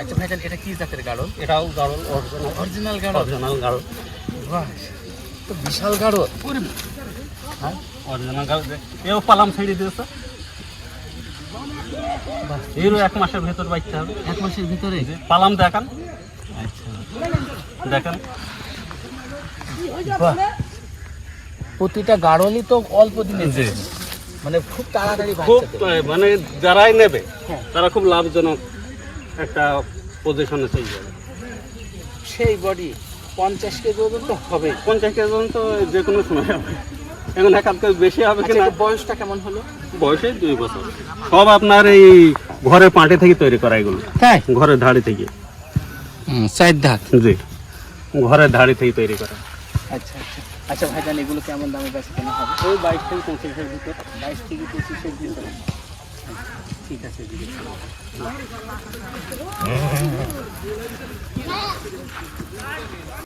আচ্ছা ভাইজান এটা কি জাতের গাড়ল? এটাও গাড়ল অরিজিনাল অরিজিনাল গাড়ল? অরিজিনাল গাড়ল। বাহ তো বিশাল গাড়ল। হ্যাঁ অরিজিনাল গাড়ল এও পালাম ছেড়ে দিয়েছে। এরও এক মাসের ভেতর বাচ্চা হবে। এক মাসের ভিতরে? পালাম দেখান। আচ্ছা দেখেন। বাহ। প্রতিটা গাড়লই তো অল্প দিনে জি। মানে খুব তাড়াতাড়ি খুব মানে যারাই নেবে হ্যাঁ। তারা খুব লাভজনক। একটা পজিশনে চলে যাবে সেই বডি পঞ্চাশ কেজি ওজন তো হবে পঞ্চাশ কেজি ওজন তো যে কোনো সময় হবে। এখন এক হাত বেশি হবে আচ্ছা কিনা? বয়সটা কেমন হলো? বয়সে দুই বছর। সব আপনার এই ঘরে পাটে থেকে তৈরি করা এগুলো। তাই? ঘরের ধাড়ি থেকে। চার দাঁত জি। ঘরের ধাড়ি থেকে তৈরি করা। আচ্ছা আচ্ছা। আচ্ছা ভাইজান এগুলো কেমন দামে বেচা কেনা হবে? ওই বাইশ থেকে পঁচিশের ভিতর। বাইশ থেকে পঁচিশের ভিতরে। ঠিক আছে দিদি।